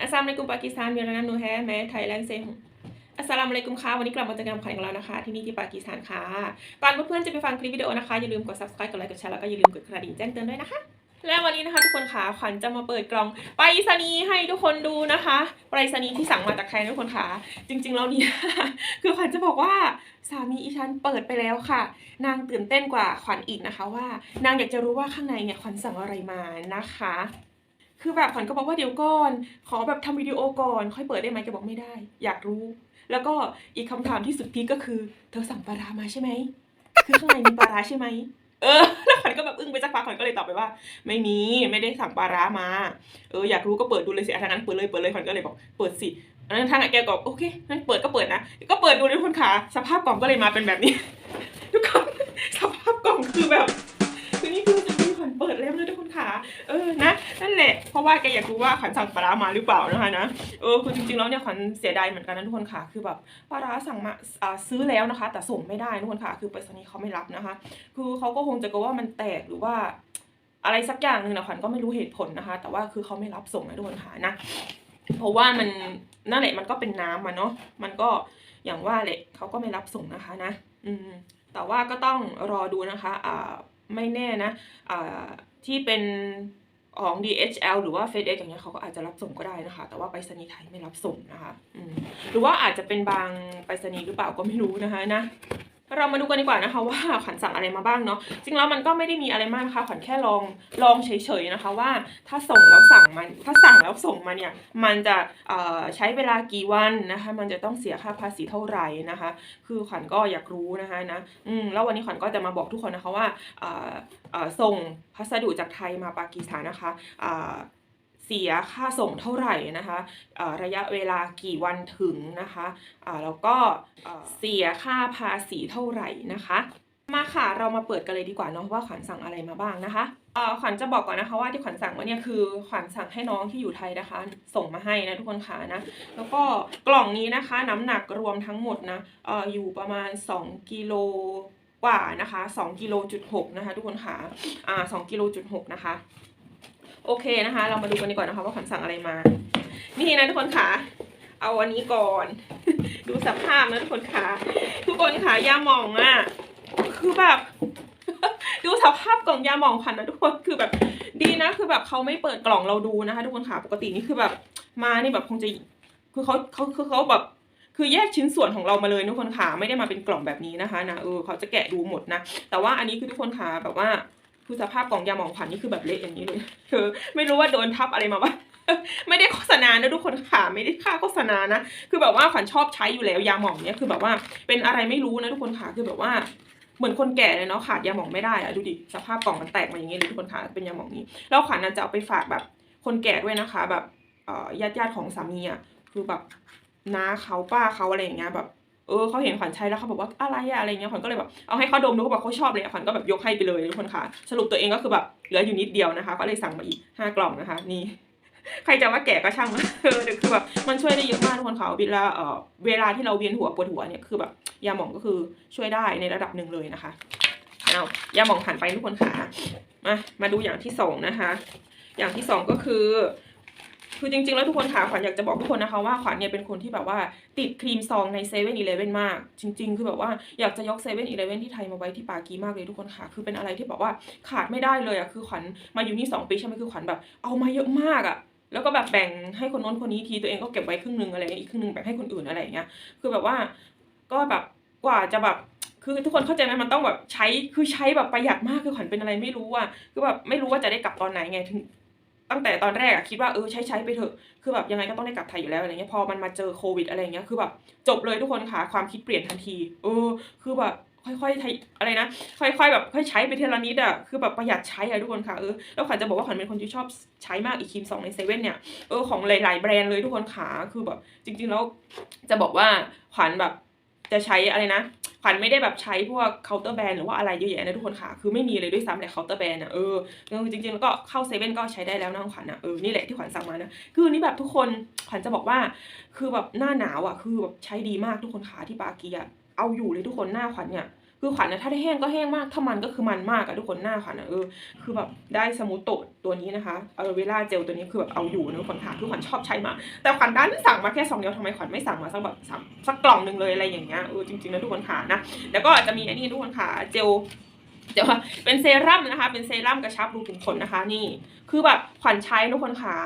อัสสลามุอะลัยกุมปากีสถานเมียรนัมนูแฮแม้ไทยแลนด์เซฮุอัสสลามุอะลัยกุมค่ะวันนี้กลับมาเจอกันกับขวัญของเรานะคะ ที่นี่ที่ปากีสถานค่ะก่อนเพื่อนๆจะไปฟังคลิปวิดีโอนะคะ อย่าลืมกด subscribe กดไลค์กดแชร์แล้วก็อย่าลืมกดกระดิ่งแจ้งเตือนด้วยนะคะ และวันนี้นะคะทุกคนค่ะขวัญจะมาเปิดกล่องไปรษณีย์ให้ทุกคนดูนะคะไปรษณีย์ที่สั่งมาจากใครทุกคนค่ะ จริงๆแล้วเนี่ยคือขวัญจะบอกว่าสามีอีฉันเปิดไปแล้วค่ะ นางตื่นเต้นกว่าขวัญอีกนะคะ ว่านางอยากจะรู้ว่าข้างในเนี่ยขวัญสั่งอะไรมานะคะ คือแบบขวัญก็บอกว่าเดี๋ยวก่อน ขอแบบทำวิดีโอก่อน ค่อยเปิดได้ไหมแกบอกไม่ได้ อยากรู้ แล้วก็อีกคำถามที่สุดพีคก็คือ เธอสั่งปลาร้ามาใช่ไหมคือข้างในมีปลาร้าใช่ไหมเออแล้วขวัญก็แบบอึ้งไปสักพักขวัญก็เลยตอบไปว่า ไม่มีไม่ได้สั่งปลาร้ามา เอออยากรู้ก็เปิดดูเลยสิอะถ้างั้นเปิดเลยเปิดเลยขวัญก็เลยบอกเปิดสิอันนั้นทางอะแกก็บอกโอเคงั้นเปิดก็เปิดนะก็เปิดดูเลยทุกคนค่ะสภาพกล่องก็เลยมาเป็นแบบนี้ทุกคนสภาพกล่องคือแบบคือนี่คือ ขวัญเปิดแล้วนะทุกคนค่ะ เออนะนั่นแหละเพราะว่าแกอยากรู้ว่าขวัญสั่งปลาร้ามาหรือเปล่านะคะนะเออคือจริงๆแล้วเนี่ยขวัญเสียดายเหมือนกันนะทุกคนค่ะ คือแบบปลาร้าสั่งมาอ่าซื้อแล้วนะคะ แต่ส่งไม่ได้ทุกคนค่ะ คือไปรษณีย์เขาไม่รับนะคะ คือเขาก็คงจะกลัวว่ามันแตกหรือว่า อะไรสักอย่างหนึ่งนะขวัญก็ไม่รู้เหตุผลนะคะ แต่ว่าคือเขาไม่รับส่งนะทุกคนค่ะนะเพราะว่ามันนั่นแหละมันก็เป็นน้ำมาเนาะมันก็อย่างว่าแหละเขาก็ไม่รับส่งนะคะนะ อืมแต่ว่าก็ต้องรอดูนะคะอ่า ไม่แน่นะอ่าที่เป็นของ DHL หรือว่า FedEx อย่างเงี้ยเขาก็อาจจะรับส่งก็ได้นะคะ แต่ว่าไปรษณีย์ไทยไม่รับส่งนะคะอืมหรือว่าอาจจะเป็นบางไปรษณีย์หรือเปล่าก็ไม่รู้นะคะนะ เรามาดูกันดีกว่านะคะว่าขวัญสั่งอะไรมาบ้างเนาะจริงแล้วมันก็ไม่ได้มีอะไรมากนะคะขวัญแค่ลองลองเฉยๆนะคะว่า ถ้าส่งแล้วสั่งมันถ้าสั่งแล้วส่งมาเนี่ยมันจะใช้เวลากี่วันนะคะ มันจะต้องเสียค่าภาษีเท่าไหร่นะคะ คือขวัญก็อยากรู้นะคะนะอืมแล้ววันนี้ขวัญก็จะมาบอกทุกคนนะคะว่าส่งพัสดุจากไทยมาปากีสถานนะคะ เสียค่าส่งเท่าไหร่นะคะระยะเวลากี่วันถึงนะคะแล้วก็เสียค่าภาษีเท่าไหร่นะคะมาค่ะเรามาเปิดกันเลยดีกว่าเนาะว่าขวัญสั่งอะไรมาบ้างนะคะขวัญจะบอกก่อนนะคะว่าที่ขวัญสั่งมาเนี่ยคือขวัญสั่งให้น้องที่อยู่ไทยนะคะ ส่งมาให้นะทุกคนค่ะนะแล้วก็กล่องนี้นะคะ น้ำหนักรวมทั้งหมดนะออยู่ประมาณ 2กิโลกว่านะคะ2กิโลจุดหกนะคะทุกคนค่ะอ่า2กิโลจุดหกนะคะ โอเคนะคะ เรามาดูกันดีกว่านะคะว่าขวัญสั่งอะไรมา นี่นะทุกคนค่ะ เอาอันนี้ก่อน ดูสภาพนะทุกคนค่ะ ทุกคนค่ะยาหมองอะ คือแบบ ดูสภาพกล่องยาหมองพันนะทุกคน คือแบบ ดีนะ คือแบบเขาไม่เปิดกล่องเราดูนะคะ ทุกคนค่ะ ปกตินี่คือแบบมานี่แบบคงจะ คือเขาเขาคือเขาแบบคือแยกชิ้นส่วนของเรามาเลยทุกคนค่ะไม่ได้มาเป็นกล่องแบบนี้นะคะนะเออเขาจะแกะดูหมดนะ แต่ว่าอันนี้คือทุกคนค่ะแบบว่า คือสภาพกล่องยาหมองพันนี่คือแบบเละอย่างนี้เลย คือไม่รู้ว่าโดนทับอะไรมาบ้างไม่ได้โฆษณานะทุกคนค่ะไม่ได้ค่าโฆษณานะ คือแบบว่าขวัญชอบใช้อยู่แล้วยาหมองเนี่ยคือแบบว่าเป็นอะไรไม่รู้นะทุกคนค่ะคือแบบว่าเหมือนคนแก่เลยเนาะขาดยาหมองไม่ได้อะดูดิสภาพกล่องมันแตกมาอย่างนี้เลยทุกคนค่ะเป็นยาหมองนี้แล้วขวัญน่ะจะเอาไปฝากแบบคนแก่ด้วยนะคะ แบบญาติญาติๆของสามีอะคือแบบน้าเขาป้าเขาอะไรอย่างเงี้ยแบบ เออเขาเห็นขวัญใช้แล้วเขาบอกว่าอะไรอะอะไรเงี้ยขวัญก็เลยแบบเอาให้เขาดมดูเขาบอกเขาชอบเลยอะขวัญก็แบบยกให้ไปเลยทุกคนค่ะ สรุปตัวเองก็คือแบบเหลืออยู่นิดเดียวนะคะ ก็เลยสั่งมาอีกห้ากล่องนะคะ นี่ ใครจะว่าแก่ก็ช่างนะเออคือแบบมันช่วยได้เยอะมากทุกคนค่ะเวลาเอ่อเวลาที่เราเวียนหัวปวดหัวเนี่ยคือแบบยาหมองก็คือช่วยได้ในระดับหนึ่งเลยนะคะเอายาหมองผ่านไปทุกคนค่ะมามาดูอย่างที่สองนะคะ อย่างที่สองก็คือ คือจริงๆ แล้วทุกคนค่ะขวัญอยากจะบอกทุกคนนะคะว่าขวัญเนี่ยเป็นคนที่แบบว่าติดครีมซองในเซเว่นอีเลฟเว่นมาก จริง ๆ คือแบบว่าอยากจะยกเซเว่นอีเลฟเว่นที่ไทยมาไว้ที่ปากีมากเลยทุกคนค่ะ คือเป็นอะไรที่แบบว่าขาดไม่ได้เลยอะคือขวัญมาอยู่นี่สองปีใช่ไหมคือขวัญแบบเอามาเยอะมากอะแล้วก็แบบแบ่งให้คนโน้นคนนี้ทีตัวเองก็เก็บไว้ครึ่งนึงอะไรอย่างนี้อีกครึ่งนึงแบ่งให้คนอื่นอะไรอย่างเงี้ยคือแบบว่าก็แบบกว่าจะแบบคือทุกคนเข้าใจไหมมันต้องแบบใช้คือใช้แบบประหยัดมากคือขวัญเป็นอะไรไม่รู้อะคือแบบไม่รู้ว่าจะได้กลับตอนไหนไงถึง ตั้งแต่ตอนแรกอะคิดว่าเออใช้ใช้ไปเถอะ คือแบบยังไงก็ต้องได้กลับไทยอยู่แล้วอะไรเงี้ย พอมันมาเจอโควิดอะไรเงี้ย คือแบบจบเลยทุกคนค่ะ ความคิดเปลี่ยนทันที เออ คือแบบค่อยๆไทยอะไรนะ ค่อยๆแบบค่อยใช้ไปทีละนิดอะคือแบบประหยัดใช้อะทุกคนค่ะ เออ แล้วขวัญจะบอกว่าขวัญเป็นคนที่ชอบใช้มากอีกครีมสองในเซเว่นเนี่ย เออของหลายๆแบรนด์เลยทุกคนค่ะ คือแบบจริงๆแล้วจะบอกว่าขวัญแบบ จะใช้อะไรนะขวัญไม่ได้แบบใช้พวกเคาน์เตอร์แบรนด์หรือว่าอะไรเยอะแยะนะทุกคนค่ะ คือไม่มีเลยด้วยซ้ำแหละเคาน์เตอร์แบรนด์อะเออจริงๆแล้วก็เข้าเซเว่นก็ใช้ได้แล้วนะของขวัญอะเออนี่แหละที่ขวัญสั่งมานะคือนี่แบบทุกคนขวัญจะบอกว่า คือแบบหน้าหนาวอะคือแบบใช้ดีมากทุกคนค่ะที่ปากีอะเอาอยู่เลยทุกคนหน้าขวัญเนี่ย คือขวัญนะถ้าได้แห้งก็แห้งมากถ้ามันก็คือมันมากอะทุกคนหน้าขวัญนะเออคือแบบได้สมูทโตตัวนี้นะคะอะโลเวล่าเจลตัวนี้คือแบบเอาอยู่นะทุกคนค่ะทุกคนชอบใช้มา แต่ขวัญดันสั่งมาแค่สองเดียวทำไมขวัญไม่สั่งมาสักแบบสักกล่องหนึ่งเลยอะไรอย่างเงี้ยเออจริงๆนะทุกคนค่ะนะแล้วก็จะมีอันนี้ทุกคนค่ะเจลเดี๋ยวเป็นเซรั่มนะคะ เป็นเซรั่มกระชับรูขุมขนนะคะ นี่ คือแบบขวัญใช้ทุกคนค่ะ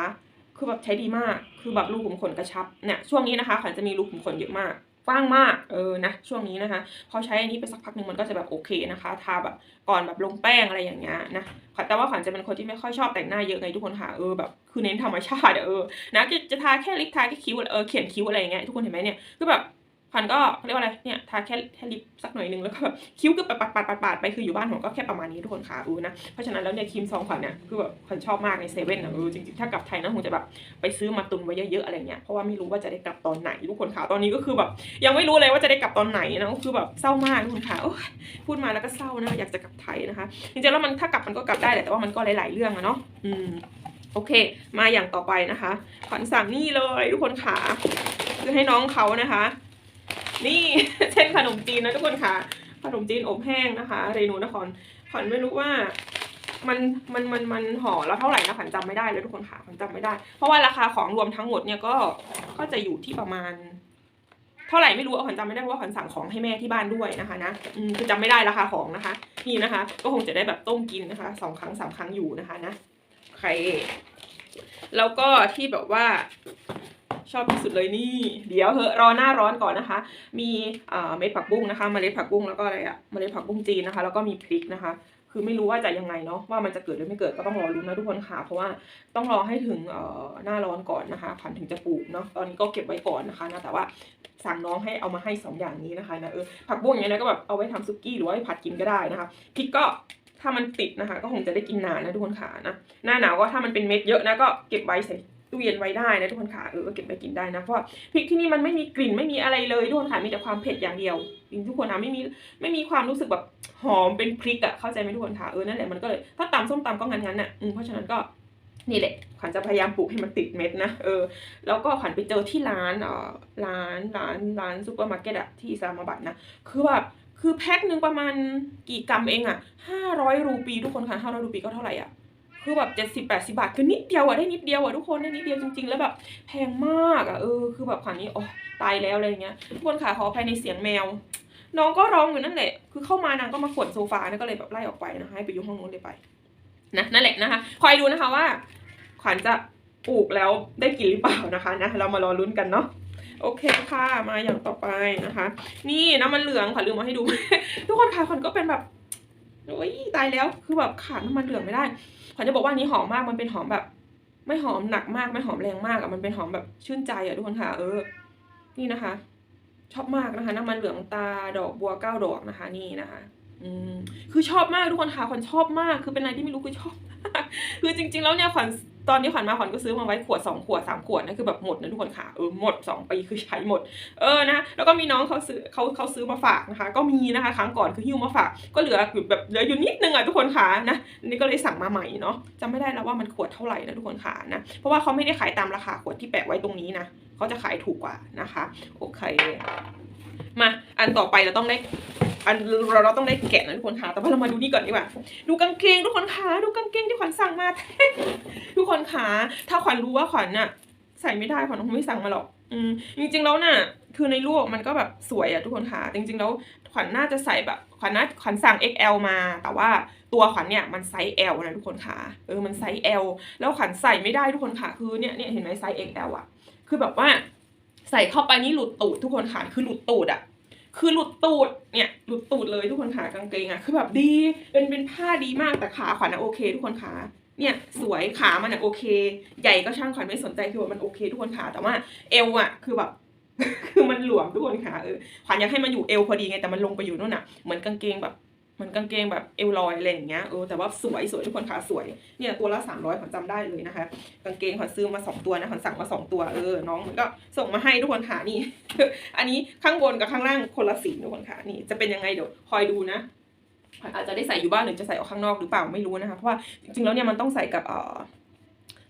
คือแบบใช้ดีมาก คือแบบรูขุมขนกระชับเนี่ยช่วงนี้นะคะขวัญจะมีรูขุมขนเยอะมาก กว้างมากเออนะช่วงนี้นะคะพอใช้อันนี้ไปสักพักหนึ่งมันก็จะแบบโอเคนะคะทาแบบก่อนแบบลงแป้งอะไรอย่างเงี้ยนะแต่ว่าขวัญจะเป็นคนที่ไม่ค่อยชอบแต่งหน้าเยอะไงทุกคนค่ะเออแบบคือเน้นธรรมชาติเออนะจะจะทาแค่ลิปทาแค่คิ้วเออเขียนคิ้วอะไรอย่างเงี้ยทุกคนเห็นไหมเนี่ยคือแบบ ขวัญก็เขาเรียกว่าอะไรเนี่ยทาแค่แค่ลิปสักหน่อยหนึงแล้วก็แบบคิ้วก็ปัดปัดปัดปัดปดไปคืออยู่บ้านผมก็แค่ประมาณนี้ทุกคนค่ะเออนะเพราะฉะนั้นแล้วเนี่ยครีมซองขวัญเนี่ยคือแบบขวัญชอบมากในเซเว่นอะเออจริงๆถ้ากลับไทยนะคงจะแบบไปซื้อมาตุนไว้เยอะๆอะไรเงี้ยเพราะว่าไม่รู้ว่าจะได้กลับตอนไหนทุกคนค่ะตอนนี้ก็คือแบบยังไม่รู้เลยว่าจะได้กลับตอนไหนนะก็คือแบบเศร้ามากทุกคนค่ะพูดมาแล้วก็เศร้านะอยากจะกลับไทยนะคะจริงๆแล้วมันถ้ากลับมันก็กลับได้แหละแต่ว่ามันก็หลาย ๆเรื่องอะเนาะอืมโอเค มาอย่างต่อไปนะคะขวัญสั่งนี่เลยทุกคนค่ะคือให้น้องเขานะคะ นี่เช่นขนมจีนนะทุกคนค่ะ ขนมจีนอบแห้งนะคะ เรนูนครขวัญไม่รู้ว่ามันมันมันมันห่อแล้วเท่าไหร่นะขวัญจำไม่ได้เลยทุกคนค่ะขวัญจำไม่ได้ เพราะว่าราคาของรวมทั้งหมดเนี่ยก็ก็จะอยู่ที่ประมาณ เท่าไหร่ไม่รู้เอาขวัญจำไม่ได้เพราะว่าขวัญสั่งของให้แม่ที่บ้านด้วยนะคะนะอืมคือจำไม่ได้ราคาของนะคะ นี่นะคะ ก็คงจะได้แบบต้มกินนะคะสองครั้งสามครั้งอยู่นะคะนะใครแล้วก็ที่แบบว่า ชอบที่สุดเลยนี่ เดี๋ยวเหอะรอหน้าร้อนก่อนนะคะ มีอ่าเม็ดผักบุ้งนะคะเมล็ดผักบุ้งแล้วก็อะไรอะเมล็ดผักบุ้งจีนนะคะ แล้วก็มีพริกนะคะ คือไม่รู้ว่าจะยังไงเนาะว่ามันจะเกิดหรือไม่เกิดก็ต้องรอรุ้นนะทุกคนค่ะ เพราะว่าต้องรอให้ถึงเอ่อหน้าร้อนก่อนนะคะผันถึงจะปลูกเนาะตอนนี้ก็เก็บไว้ก่อนนะคะนะแต่ว่าสั่งน้องให้เอามาให้สองอย่างนี้นะคะนะเออผักบุ้งอย่างเงี้ยนะก็แบบเอาไว้ทำซุกี้หรือว่าผัดกินก็ได้นะคะพริกก็ถ้ามันติดนะคะ ก็คงจะได้กินนานนะทุกคนค่ะนะหน้าหนาวก็ถ้ามันเป็นเม็ดเยอะนะก็เก็บไว้ใส่ ตู้เย็นไว้ได้นะทุกคนค่ะเออเก็บไปกินได้นะเพราะพริกที่นี่มันไม่มีกลิ่นไม่มีอะไรเลยทุกคนค่ะมีแต่ความเผ็ดอย่างเดียวจริงทุกคนนะไม่มีไม่มีความรู้สึกแบบหอมเป็นพริกอะเข้าใจไหมทุกคนค่ะเออนั่นแหละมันก็เลยถ้าตำส้มตำก็งั้นงั้นๆน่ะอืมเพราะฉะนั้นก็นี่แหละขวัญจะพยายามปลูกให้มันติดเม็ดนะเออแล้วก็ขวัญไปเจอที่ร้านเอ่อร้านร้านร้านซูเปอร์มาร์เก็ตอะที่อิสลามบัดนะคือแบบคือแพ็คหนึ่งประมาณกี่กรัมเองอะห้าร้อยรูปีทุกคนค่ะห้าร้อยรูปีก็เท่าไหร่อะ คือแบบเจ็ดสิบแปดสิบาทคือนิดเดียวอะได้นิดเดียวอะทุกคนได้นิดเดียวจริง ๆ แล้วแบบแพงมากอะเออคือแบบขวัญนี้โอ้ตายแล้วอะไรอย่างเงี้ยทุกคนค่ะขออภัยในเสียงแมว น้องก็ร้องอยู่นั่นแหละ คือเข้ามานางก็มาขวนโซฟานะก็เลยแบบไล่ออกไปนะคะให้ไปอยู่ห้องนู้นเลยไปนะนั่นแหละนะคะคอยดูนะคะว่า ขวัญจะปลูกแล้วได้กินหรือเปล่านะคะนะเรามารอลุ้นกันเนาะโอเคค่ะมาอย่างต่อไปนะคะ นี่น้ำมันเหลืองขวัญลืมมาให้ดู ทุกคนค่ะขวัญก็เป็นแบบโอ้ยตายแล้วคือแบบขาดน้ำมันเหลืองไม่ได้ ขวัญจะบอกว่านนี้หอมมากมันเป็นหอมแบบ ไม่หอมหนักมากไม่หอมแรงมากอะมันเป็นหอมแบบชื่นใจอะทุกคนค่ะ เออ นี่นะคะ ชอบมากนะคะ น้ำมันเหลืองตาดอกบัวเก้าดอกนะคะ นี่นะคะ อืมคือชอบมากทุกคนค่ะขวัญชอบมาก คือเป็นอะไรที่ไม่รู้คือชอบมากคือจริง ๆ แล้วเนี่ยขวัญตอนนี้ขวัญมาขวัญก็ซื้อมาไว้ขวดสองขวดสามขวดนะคือแบบหมดนะทุกคนค่ะเออหมดสองปีคือใช้หมดเออนะแล้วก็มีน้องเขาซื้อเขาเขาซื้อมาฝากนะคะ ก็มีนะคะครั้งก่อนคือหิ้วมาฝาก ก็เหลือแบบเหลืออยู่นิดนึงอะทุกคนค่ะนะนี่ก็เลยสั่งมาใหม่เนาะจำไม่ได้แล้วว่ามันขวดเท่าไหร่นะทุกคนค่ะนะเพราะว่าเขาไม่ได้ขายตามราคาขวดที่แปะไว้ตรงนี้นะเขาจะขายถูกกว่านะคะ โอเค มาอันต่อไปเราต้องได้อันเราเราต้องได้แกะนะทุกคนค่ะ แต่ว่าเรามาดูนี่ก่อนดีกว่า ดูกางเกงทุกคนค่ะ ดูกางเกงที่ขวัญสั่งมา ทุกคนค่ะ ถ้าขวัญรู้ว่าขวัญน่ะ ใส่ไม่ได้ขวัญคงไม่สั่งมาหรอก อืมจริงๆแล้วน่ะ คือในรูปมันก็แบบสวยอะทุกคนค่ะ จริง ๆ แล้วขวัญน่าจะใส่แบบขวัญน่าขวัญสั่ง XL มา แต่ว่าตัวขวัญเนี่ยมันไซส์ L นะทุกคนค่ะ เออ มันไซส์ L แล้วขวัญใส่ไม่ได้ทุกคนค่ะ คือเนี่ยเนี่ยเห็นไหมไซส์ XL อะคือแบบว่า ใส่เข้าไปนี่หลุดตูดทุกคนค่ะคือหลุดตูดอะคือหลุดตูดเนี่ยหลุดตูดเลยทุกคนขากางเกงอะคือแบบดีเป็นเป็นผ้าดีมากแต่ขาขวัญอะโอเค ทุกคนขาเนี่ยสวยขามันอะโอเค ใหญ่ก็ช่างขวัญไม่สนใจคือว่ามันโอเค ทุกคนขาแต่ว่าเอวอะคือแบบคือมันหลวมทุกคนขาเออขวัญอยากให้มันอยู่เอวพอดีไงแต่มันลงไปอยู่นู่นน่ะเหมือนกางเกงแบบ เหมือนกางเกงแบบเอวลอยอะไรอย่างเงี้ยเออแต่ว่าสวยสวยทุกคนขาสวยเนี่ยตัวละสามร้อยขวัญจำได้เลยนะคะ กางเกงขวัญซื้อมาสองตัวนะขวัญสั่งมาสองตัวเออน้องมันก็ส่งมาให้ทุกคนค่ะนี่ อันนี้ข้างบนกับข้างล่างคนละสีทุกคนค่ะนี่จะเป็นยังไงเดี๋ยวคอยดูนะอาจจะได้ใส่อยู่บ้านหรือจะใส่ออกข้างนอกหรือเปล่าไม่รู้นะคะเพราะว่าจริงๆแล้วเนี่ยมันต้องใส่กับเออ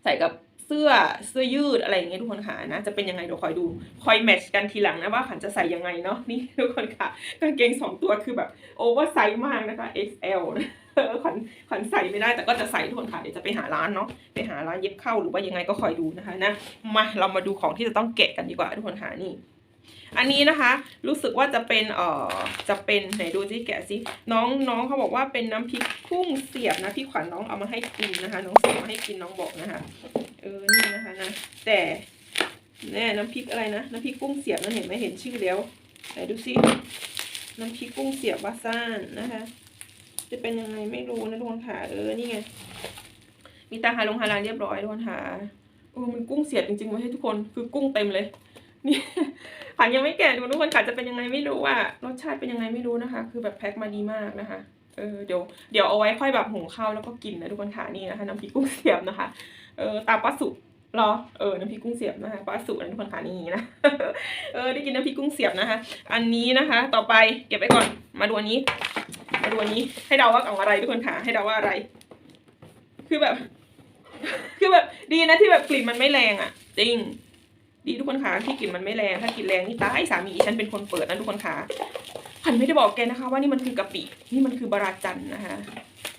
ใส่กับ เสื้อเสื้อยืดอะไรอย่างเงี้ยทุกคนค่ะนะจะเป็นยังไงเดี๋ยวคอยดูคอยแมทช์กันทีหลังนะว่าขันจะใส่ยังไงเนาะนี่ทุกคนค่ะกางเกงสองตัวคือแบบโอเวอร์ไซส์มากนะคะ XL นะเออขวัญขวัญใส่ไม่ได้แต่ก็จะใส่ทุกคนค่ะเดี๋ยวจะไปหาร้านเนาะไปหาร้านเย็บเข้าหรือว่ายังไงก็คอยดูนะคะนะมาเรามาดูของที่จะต้องแกะกันดีกว่าทุกคนค่ะนี่ อันนี้นะคะ รู้สึกว่าจะเป็นเอ่อจะเป็นไหนดูสิแกะสิน้องน้องเขาบอกว่าเป็นน้ำพริกกุ้งเสียบนะพี่ขวัญน้องเอามาให้กินนะคะ น้องส่งมาให้กินน้องบอกนะคะ เออนี่นะคะนะแต่แน่น้ำพริกอะไรนะน้ำพริกกุ้งเสียบนั่นเห็นไหมเห็นชื่อแล้วไหนดูสิน้ำพริกกุ้งเสียบวาซ่านนะคะ จะเป็นยังไงไม่รู้นะทุกคนค่ะเออนี่ไงมีตาฮาลงฮาลานเรียบร้อยทุกคนค่ะโอ้มันกุ้งเสียบจริงๆไว้ให้ทุกคนคือกุ้งเต็มเลยนี่ ขันยังไม่แกะดูทุกคนค่ะจะเป็นยังไงไม่รู้ว่ารสชาติเป็นยังไงไม่รู้นะคะ คือแบบแพ็คมาดีมากนะคะเออเดี๋ยวเดี๋ยวเอาไว้ค่อยแบบหุงข้าวแล้วก็กินนะทุกคนค่ะนี่นะคะน้ำพริกกุ้งเสียบนะคะเออตาป้าสุรอเออน้ำพริกกุ้งเสียบนะคะป้าสุนะทุกคนค่ะนี่นะเออได้กินน้ำพริกกุ้งเสียบนะคะ อันนี้นะคะ ต่อไปเก็บไว้ก่อนมาดูอันนี้ มาดูอันนี้ให้เดาว่ากล่องอะไรทุกคนค่ะให้เดาว่าอะไร คือแบบ คือแบบดีนะที่แบบกลิ่นมันไม่แรงอะ จริง ดีทุกคนค่ะที่กลิ่นมันไม่แรงถ้ากลิ่นแรงนี่ตายสามีฉันเป็นคนเปิดนะทุกคนคะขันไม่ได้บอกแกนะคะ ว่านี่มันคือกะปินี่มันคือบราจันนะคะ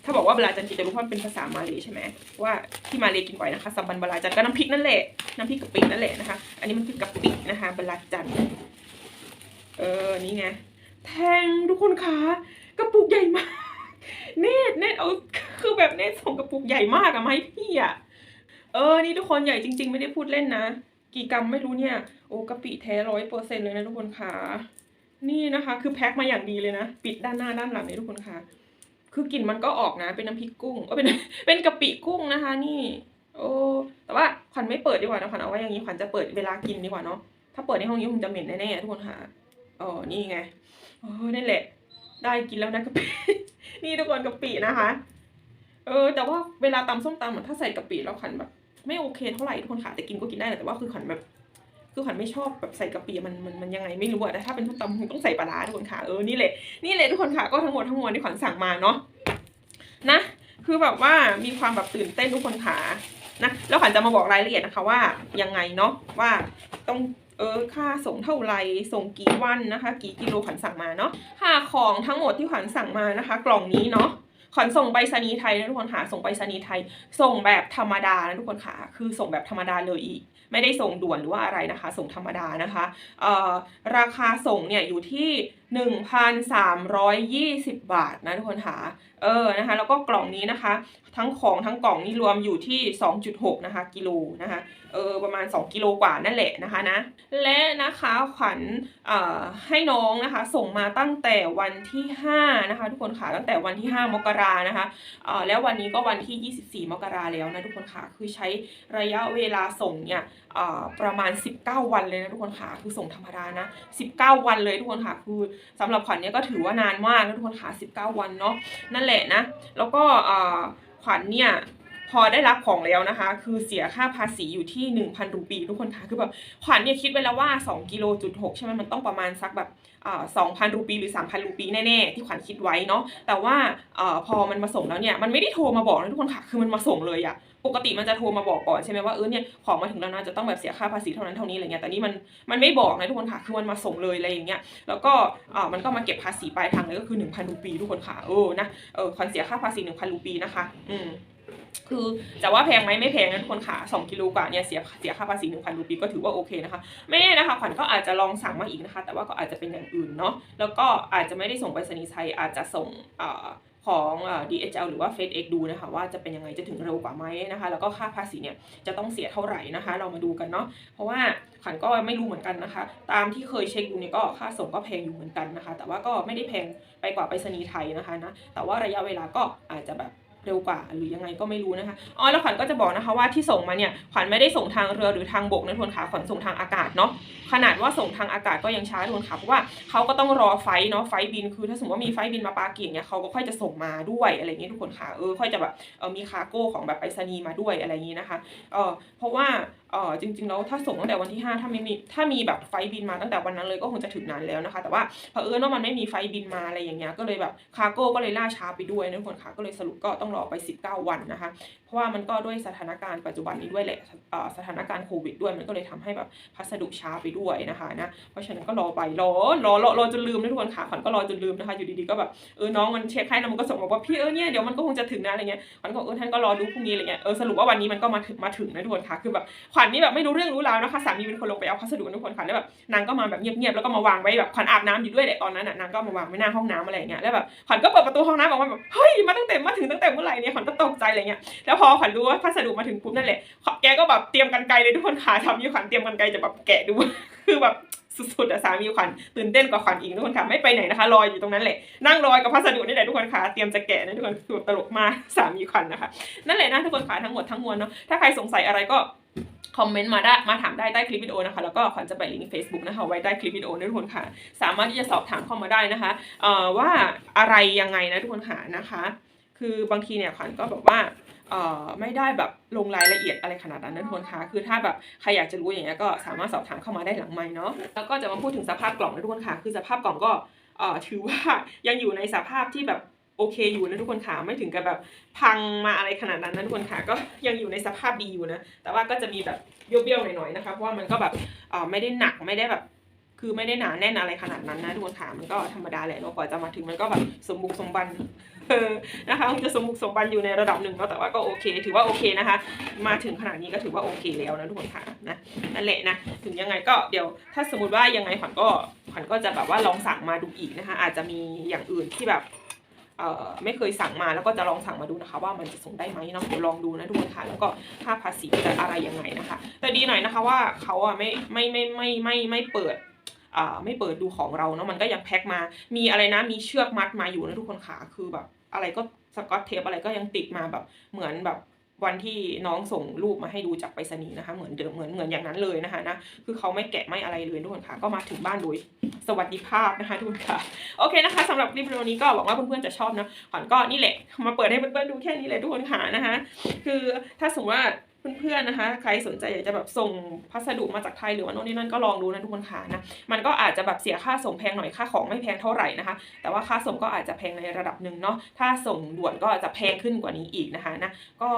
ถ้าบอกว่าบราจันกินจะรู้ว่ามันเป็นภาษามาเลยใช่ไหมว่าที่มาเลยกินบ่อยนะคะสัมบันบราจันก็น้ำพริกนั่นแหละน้ำพริกกะปินั่นแหละนะคะ อันนี้มันคือกะปินะคะบราจันเออนี่ไงแทงทุกคนคะกระปุกใหญ่มากเนตเนตเอาคือแบบเนตส่งกระปุกใหญ่มากอะมาให้พี่อะเออนี่ทุกคนใหญ่จริง ๆ ไม่ได้พูดเล่นนะ กี่กรัมไม่รู้เนี่ย โอ้กะปิแท้ร้อยเปอร์เซ็นเลยนะทุกคนค่ะ นี่นะคะ คือแพ็คมาอย่างดีเลยนะ ปิดด้านหน้าด้านหลังเลยทุกคนค่ะ คือกลิ่นมันก็ออกนะ เป็นน้ำพริกกุ้งเออเป็นเป็นกะปิกุ้งนะคะ นี่ โอ้แต่ว่าขวัญไม่เปิดดีกว่านะขวัญเอาไว้อย่างนี้ขวัญจะเปิดเวลากินดีกว่าเนาะ ถ้าเปิดในห้องนี้คงจะเหม็นแน่ๆทุกคนค่ะอ๋อนี่ไงโอ้นั่นแหละ ได้กินแล้วนะกะปิ นี่ทุกคนกะปินะคะ เออ แต่ว่าเวลาตำส้มตำอะถ้าใส่กะปิแล้วขวัญแบบ ไม่โอเคเท่าไหร่ทุกคนค่ะแต่กินก็กินได้แหละแต่ว่าคือขวัญแบบ คือขวัญไม่ชอบแบบใส่กะปิมันมันมันยังไงไม่รู้อะแต่ถ้าเป็นส้มตำคงต้องใส่ปลาร้าทุกคนค่ะเออนี่แหละนี่แหละทุกคนค่ะก็ทั้งหมดทั้งมวลที่ขวัญสั่งมาเนาะนะ คือแบบว่ามีความแบบตื่นเต้นทุกคนค่ะนะแล้วขวัญจะมาบอกรายละเอียดนะคะว่ายังไงเนาะว่าต้องเออค่าส่งเท่าไหร่ส่งกี่วันนะคะ กี่กิโลขวัญสั่งมาเนาะค่าของทั้งหมดที่ขวัญสั่งมานะคะ กล่องนี้เนาะ ขอนส่งไปสนีไทยนะทุกคนค่ะส่งไปสนีไทย ส่งแบบธรรมดานะทุกคนค่ะคือส่งแบบธรรมดาเลยอีก ไม่ได้ส่งด่วนหรือว่าอะไรนะคะ ส่งธรรมดานะคะเอ่อราคาส่งเนี่ยอยู่ที่1,320 บาทนะทุกคนค่ะ เออนะคะ แล้วก็กล่องนี้นะคะ ทั้งของทั้งกล่องนี่รวมอยู่ที่ 2.6 นะคะ กิโลนะคะ เออประมาณ 2 กิโลกว่านั่นแหละนะคะนะ และนะคะขวัญเอ่อให้น้องนะคะ ส่งมาตั้งแต่วันที่ 5 นะคะ ทุกคนค่ะ ตั้งแต่วันที่ 5 มกรานะคะเออแล้ววันนี้ก็วันที่ 24 มกราแล้วนะทุกคนค่ะ คือใช้ระยะเวลาส่งเนี่ย ประมาณ 19 วันเลยนะทุกคนค่ะคือส่งธรรมดานะ 19 วันเลยทุกคนค่ะคือสำหรับขวัญเนี่ยก็ถือว่านานมากนะทุกคนค่ะ19 วันเนาะนั่นแหละนะ แล้วก็ขวัญเนี่ยพอได้รับของแล้วนะคะ คือเสียค่าภาษีอยู่ที่ 1,000รูปีทุกคนค่ะคือแบบขวัญเนี่ยคิดไว้แล้วว่า2กิโลจุด6ใช่ไหมมันต้องประมาณสักแบบสอ่า2,000รูปีหรือ 3,000รูปีแน่ๆที่ขวัญคิดไว้เนาะแต่ว่าอพอมันมาส่งแล้วเนี่ยมันไม่ได้โทรมาบอกนะทุกคนค่ะ คือมันมาส่งเลยอะ ปกติมันจะโทรมาบอกก่อนใช่ไหมว่าเออเนี่ยของมาถึงแล้วนะจะต้องแบบเสียค่าภาษีเท่านั้นเท่านี้อะไรเงี้ยแต่นี่มันมันไม่บอกนะทุกคนค่ะคือมันมาส่งเลยอะไรอย่างเงี้ยแล้วก็อ่ามันก็มาเก็บภาษีปลายทางเลยก็คือ1,000รูปีทุกคนค่ะเออนะเออขวัญเสียค่าภาษี1,000รูปีนะคะ อืมคือจะว่าแพงไหมไม่แพงนะทุกคนค่ะ2กิโลกว่าเนี่ยเสียเสียค่าภาษี1,000รูปีก็ถือว่าโอเคนะคะ ไม่แน่นะคะขวัญก็อาจจะลองสั่งมาอีกนะคะ แต่ว่าก็อาจจะเป็นอย่างอื่นเนาะแล้วก็อาจจะไม่ได้ส่งไปรษณีย์ไทยอาจจะส่งอ่อ ของเอ่อ DHL หรือว่า FedEx ดูนะคะ ว่าจะเป็นยังไงจะถึงเร็วกว่าไหมนะคะ แล้วก็ค่าภาษีเนี่ยจะต้องเสียเท่าไหร่นะคะ เรามาดูกันเนาะเพราะว่าขันก็ไม่รู้เหมือนกันนะคะ ตามที่เคยเช็คดูเนี่ยก็ค่าส่งก็แพงอยู่เหมือนกันนะคะ แต่ว่าก็ไม่ได้แพงไปกว่าไปรษณีย์ไทยนะคะนะแต่ว่าระยะเวลาก็อาจจะแบบ เร็วกว่าหรือยังไงก็ไม่รู้นะคะอ๋อแล้วขวัญก็จะบอกนะคะว่าที่ส่งมาเนี่ยขวัญไม่ได้ส่งทางเรือหรือทางบกนะทุกคนค่ะขวัญส่งทางอากาศเนาะขนาดว่าส่งทางอากาศก็ยังช้าทุกคนค่ะเพราะว่าเขาก็ต้องรอไฟเนาะไฟบินคือถ้าสมมติว่ามีไฟบินมาปากีงเนี่ยเขาก็ค่อยจะส่งมาด้วยอะไรเงี้ยทุกคนค่ะเออค่อยจะแบบเออมีคาร์โก้ของแบบไปรษณีย์มาด้วยอะไรอย่างงี้นะคะเออเพราะว่าเออจริงๆแล้วถ้าส่งตั้งแต่วันที่ 5 ถ้าไม่มีถ้ามีแบบไฟบินมาตั้งแต่วันนั้นเลยก็คงจะถึงนานแล้วนะคะ แต่ว่าเผอิญว่ามันไม่มีไฟบินมาอะไรอย่างเงี้ยก็เลยแบบคาร์โก้ก็เลยล่าช้าไปด้วยนะทุกคนค่ะก็เลยสรุปก็ต้องรอไป 19 วันนะคะเพราะราะ ว่ามันก็ด้วยสถานการณ์ปัจจุบันนี้ด้วยแหละสถานการณ์โควิดด้วยมันก็เลยทำให้แบบพัสดุช้าไปด้วยนะคะนะเพราะฉะนั้นก็รอไปรอรอรอรอจนลืมนะทุกคนค่ะขวัญก็รอจนลืมนะคะอยู่ดีๆก็แบบเออน้องมันเช็คให้แล้วมันก็ส่งมาว่าพี่เออเนี่ยเดี๋ยวมันก็คงจะถึงนะอะไรเงี้ยขวัญก็เออท่านก็รอดูพรุ่งนี้อะไรเงี้ยเออสรุปว่าวันนี้มันก็มาถึงมาถึงนะทุกคนค่ะคือแบบขวัญนี่แบบไม่รู้เรื่องรู้ราวนะคะสามีเป็นคนลงไปเอาพัสดุทุกคนค่ะแล้วแบบนางก็มาแบบเงียบๆแล้วก็มาวางไว้แบบขวัญอาบน้ำอยู่ด้วยแหละตอนนั้นน่ะนางก็มาวางไว้หน้าห้องน้ำอะไรเงี้ยแล้วแบบขวัญก็เปิดประตูห้องน้ำออกมาแบบเฮ้ยมาตั้งแต่มาถึงตั้งแต่เมื่อไหร่เนี่ยขวัญก็ตกใจอะไรเงี้ยแล้วพอขวัญรู้ว่าพัสดุมาถึงปุ๊บนั่นแหละแกก็แบบเตรียมกันไกลเลยทุกคนค่ะทำยี่ขวัญเตรียมกันไกลจะแบบแกะดู คือแบบสุดๆอะสามีขวัญตื่นเต้นกว่าขวัญอีกทุกคนค่ะไม่ไปไหนนะคะรอยอยู่ตรงนั้นแหละนั่งรอยกับพัสดุนี่แหละทุกคนค่ะเตรียมจะแกะนะทุกคนคือตลกมากสามีขวัญนะคะนั่นแหละนะทุกคนค่ะทั้งหมดทั้งมวลเนาะถ้าใครสงสัยอะไรก็คอมเมนต์มาได้มาถามได้ใต้คลิปวิดีโอนะคะ แล้วก็ขวัญจะไปลิงก์ Facebook นะคะไว้ใต้คลิปวิดีโอนะทุกคนค่ะ สามารถที่จะสอบถามเข้ามาได้นะคะเอ่อว่าอะไรยังไงนะทุกคนค่ะนะคะ คือบางทีเนี่ยขวัญก็แบบว่าเอ่อไม่ได้แบบลงรายละเอียดอะไรขนาดนั้นนะทุกคนคะคือถ้าแบบใครอยากจะรู้อย่างเงี้ยก็สามารถสอบถามเข้ามาได้หลังไมค์เนาะแล้วก็จะมาพูดถึงสภาพกล่องนะทุกคนค่ะคือสภาพกล่องก็เอ่อถือว่ายังอยู่ในสภาพที่แบบโอเคอยู่นะทุกคนค่ะไม่ถึงกับแบบพังมาอะไรขนาดนั้นนะทุกคนค่ะก็ยังอยู่ในสภาพดีอยู่นะแต่ว่าก็จะมีแบบเบี้ยวๆหน่อยๆนะคะเพราะว่ามันก็แบบเอ่อไม่ได้หนักไม่ได้แบบคือไม่ได้หนาแน่นอะไรขนาดนั้นนะทุกคนค่ะมันก็ธรรมดาแหละเนาะกว่าจะมาถึงมันก็แบบสมบุกสมบัน นะคะมันจะสมบุกสมบันอยู่ในระดับหนึ่งเนาะแต่ว่าก็โอเค ถือว่าโอเคนะคะ มาถึงขนาดนี้ก็ถือว่าโอเคแล้วนะทุกคนค่ะนะนั่นแหละนะถึงยังไงก็เดี๋ยวถ้าสมมติว่ายังไงขวัญก็ขวัญก็จะแบบว่าลองสั่งมาดูอีกนะคะ อาจจะมีอย่างอื่นที่แบบเอ่อไม่เคยสั่งมาแล้วก็จะลองสั่งมาดูนะคะ ว่ามันจะส่งได้ไหมเนาะเดี๋ยวลองดูนะทุกคนค่ะ แล้วก็ค่าภาษีจะอะไรยังไงนะคะ แต่ดีหน่อยนะคะว่าเขาอะไม่ไม่ไม่ไม่ไม่ไม่เปิดอ่าไม่เปิดดูของเราเนาะมันก็ยังแพ็คมา มีอะไรนะมีเชือกมัดมาอยู่นะทุกคนค่ะคือแบบ อะไรก็สกอตเทปอะไรก็ยังติดมาแบบเหมือนแบบวันที่น้องส่งรูปมาให้ดูจากไปรษณีย์นะคะ เหมือนเดิมเหมือนเหมือนอย่างนั้นเลยนะคะนะคือเขาไม่แกะไม่อะไรเลยทุกคนค่ะ ก็มาถึงบ้านโดยสวัสดิภาพนะคะทุกคนค่ะโอเคนะคะสำหรับคลิปวิดีโอนี้ก็หวังว่าเพื่อนๆจะชอบนะขวัญก็นี่แหละ มาเปิดให้เพื่อนๆดูแค่นี้เลยทุกคนค่ะนะคะ คือถ้าสมมติว่า เพื่อนๆนะคะ ใครสนใจอยากจะแบบส่งพัสดุมาจากไทยหรือว่าโน่นนี่นั่นก็ลองดูนะทุกคนค่ะนะมันก็อาจจะแบบเสียค่าส่งแพงหน่อยค่าของไม่แพงเท่าไหร่นะคะ แต่ว่าค่าส่งก็อาจจะแพงในระดับหนึ่งเนาะถ้าส่งด่วนก็จะแพงขึ้นกว่านี้อีกนะคะนะก็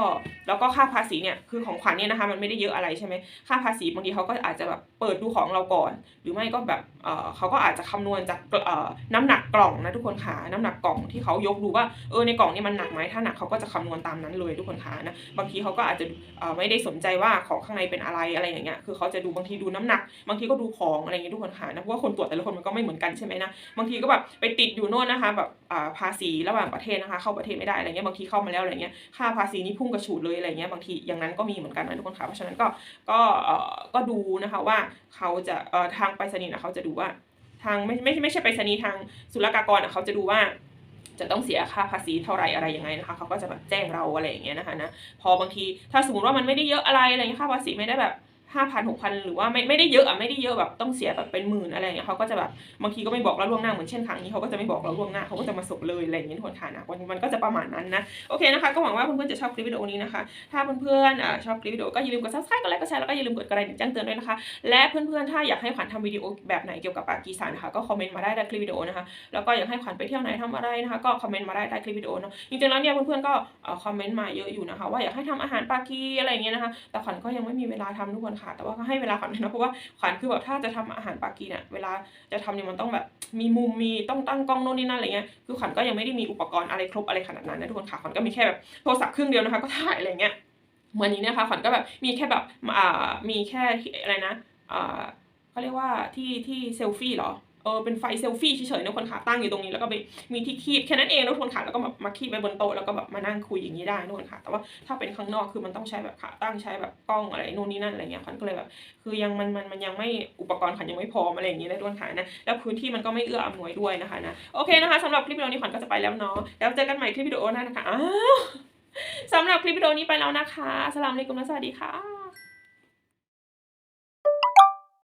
แล้วก็ค่าภาษีเนี่ยคือของขวัญเนี่ยนะคะมันไม่ได้เยอะอะไรใช่ไหมค่าภาษีบางทีเขาก็อาจจะแบบเปิดดูของเราก่อน หรือไม่ก็แบบเออเขาก็อาจจะคำนวณจากเออน้ำหนักกล่องนะทุกคนค่ะน้ำหนักกล่องที่เขายกดูว่าเออในกล่องนี้มันหนักไหมถ้าหนักเขาก็จะคำนวณตามนั้นเลยทุกคนค่ะนะบางทีเขาก็อาจจะไม่ได้สนใจว่าของข้างในเป็นอะไรอะไรอย่างเงี้ยคือเขาจะดูบางทีดูน้ำหนัก บางทีก็ดูของอะไรอย่างเงี้ยทุกคนค่ะนะเพราะว่าคนตรวจแต่ละคนมันก็ไม่เหมือนกันใช่ไหมนะบางทีก็แบบไปติดอยู่โน่นนะคะแบบอาภาษีระหว่างประเทศนะคะ เข้าประเทศไม่ได้อะไรเงี้ยบางทีเข้ามาแล้วอะไรเงี้ยค่าภาษีนี่พุ่งกระฉูดเลยอะไรเงี้ยบางทีอย่างนั้นก็มีเหมือนกันนะทุกคนค่ะเพราะฉะนั้นก็ก็เอ่อก็ดูนะคะว่าเขาจะเอ่อทางไปรษณีย์นะเขาจะดูว่าทางไม่ไม่ไม่ใช่ไปรษณีย์ทางศุลกากรเขาจะดูว่า จะต้องเสียค่าภาษีเท่าไหร่อะไรยังไงนะคะเขาก็จะแบบแจ้งเราอะไรอย่างเงี้ยนะคะนะพอบางทีถ้าสมมติว่ามันไม่ได้เยอะอะไรอะไรเงี้ยค่าภาษีไม่ได้แบบ ห้าพันหกพันหรือว่าไม่ไม่ได้เยอะอะไม่ได้เยอะแบบต้องเสียแบบเป็นหมื่นอะไรอย่างเงี้ยเขาก็จะแบบบางทีก็ไม่บอกเราล่วงหน้าเหมือนเช่นครั้งนี้เขาก็จะไม่บอกเราล่วงหน้าเขาก็จะมาส่งเลยอะไรอย่างเงี้ยทุกคนค่ะนะวันมันก็จะประมาณนั้นนะโอเคนะคะก็หวังว่าเพื่อนๆจะชอบคลิปวิดีโอนี้นะคะถ้าเพื่อนๆอ่าชอบคลิปวิดีโอก็อย่าลืมกด subscribe กดไลค์กดแชร์แล้วก็อย่าลืมกดกระดิ่งแจ้งเตือนด้วยนะคะ และเพื่อนๆถ้าอยากให้ขวัญทำวิดีโอแบบไหนเกี่ยวกับปากีสถานนะคะก็คอมเมนต์มาได้ใต้คลิปวิดีโอนะคะแล้วก็อยากให้ขวัญไปเที่ยวไหนทำอะไรนะคะก็คอมเมนต์มาได้ใต้คลิปวิดีโอเนาะจริงๆแล้วเนี่ยเพื่อนๆก็เอ่อคอมเมนต์มาเยอะอยู่นะคะว่าอยากให้ทำอาหารปากีอะไรอย่างเงี้ยนะคะแต่ขวัญก็ยังไม่มีเวลาทำทุกคนค่ะ แต่ว่าก็ให้เวลาขวัญนนะเพราะว่าขวัญคือแบบถ้าจะทำอาหารปากีเนี่ยเวลาจะทำเนี่ยมันต้องแบบมีมุมมีต้องตั้งกล้องโน่นนี่นั่นอะไรเงี้ยคือขวัญก็ยังไม่ได้มีอุปกรณ์อะไรครบอะไรขนาดนั้นนะทุกคนค่ะขวัญก็มีแค่แบบโทรศัพท์เครื่องเดียวนะคะก็ถ่ายอะไรเงี้ยวันนี้เนะคะขวัญก็แบบมีแค่แบบอ่ามีแค่อะไรนะอ่าเขาเรียกว่าที่ที่เซลฟี่เหรอ ออเป็นไฟเซลฟี่เฉยๆนะคนขาตั้งอยู่ตรงนี้แล้วก็ไปมีที่คีบแค่นั้นเองนะคนขาแล้วก็แบบมาคีบไว้บนโต๊ะแล้วก็แบบมานั่งคุยอย่างนี้ได้นะทุกคนค่ะแต่ว่าถ้าเป็นข้างนอกคือมันต้องใช้แบบขาตั้งใช้แบบกล้องอะไรนู่นนี่นั่นอะไรเงี้ยขวัญก็เลยแบบคือยังมันมันมันยังไม่อุปกรณ์ขวัญยังไม่พร้อมอะไรอย่างนี้นะทุกคนค่ะนะแล้วพื้นที่มันก็ไม่เอื้ออำนวยด้วยนะคะนะโอเคนะคะสำหรับคลิปวิดีโอนี้ขวัญก็จะไปแล้วเนาะแล้วเจอกันใหม่คลิปวิดีโอหน้านะคะอ้าวสำหรับคลิปวิดีโอนี้ไปแล้วนะคะสลามอะลัยกุมและสวัสดีค่ะ